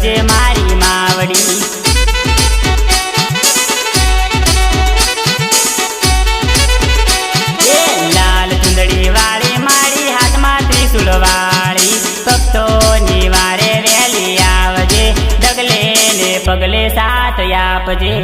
કરજે મારી માવડી. લાલ ચુંદડી વાળી મારી હાથમાં ત્રિશુલ વાળી. ભક્તોની વારે વહેલી આવજે, ડગલે ને પગલે સાથ આપજે.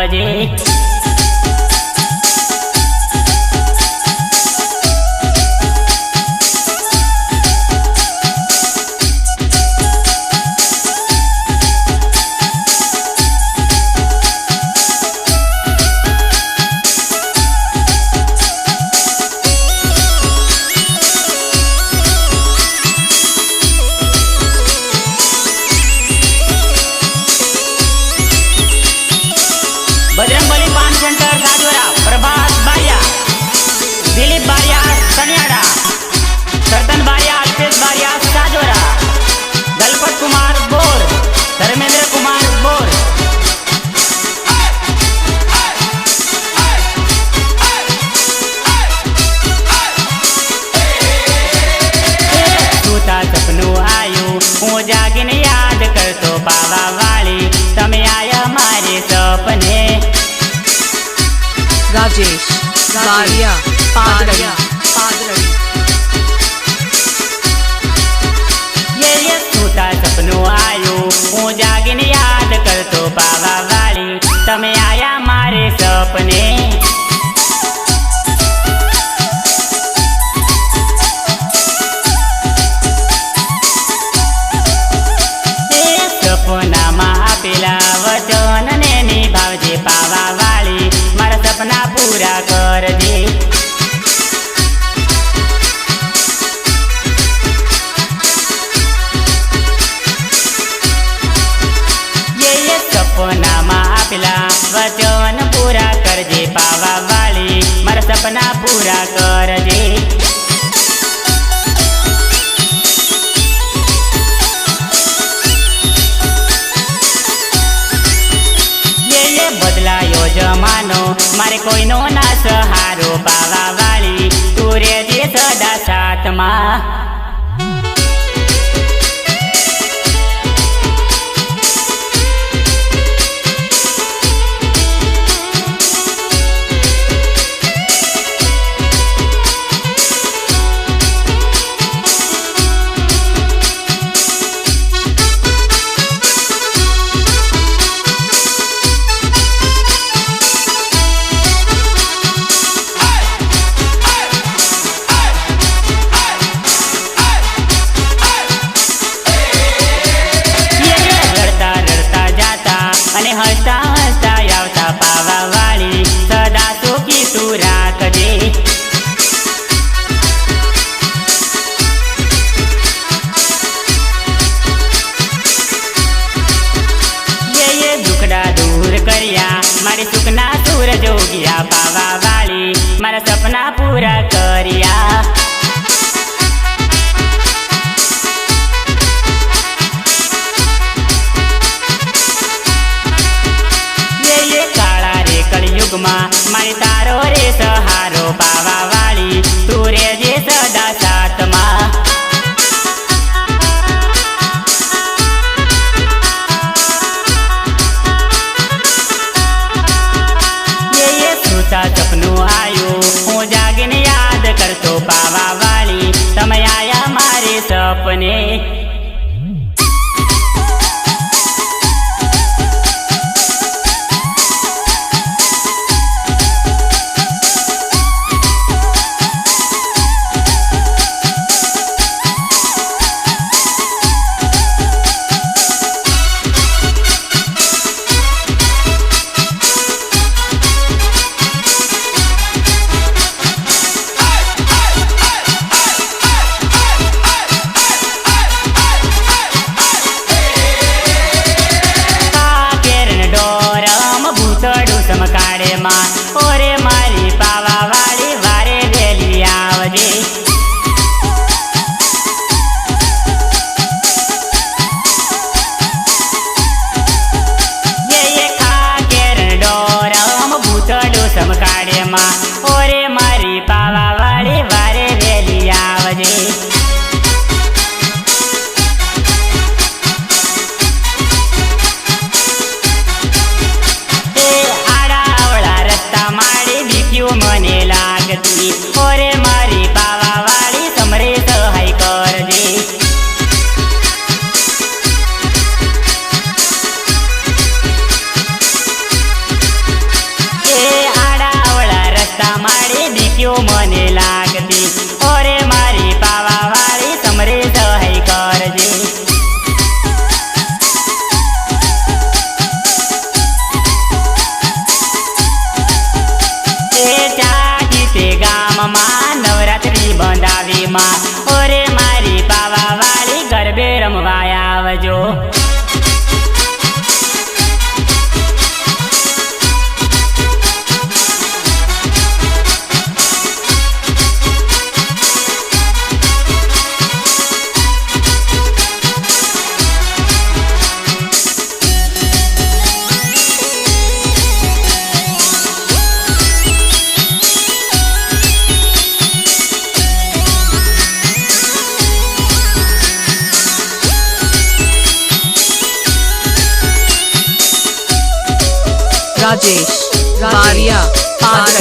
बजे જમાનો. મારે કોઈનો ના સહારો પાવા વાળી. તું રે સદા સાથમાં.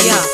yeah.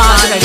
啊，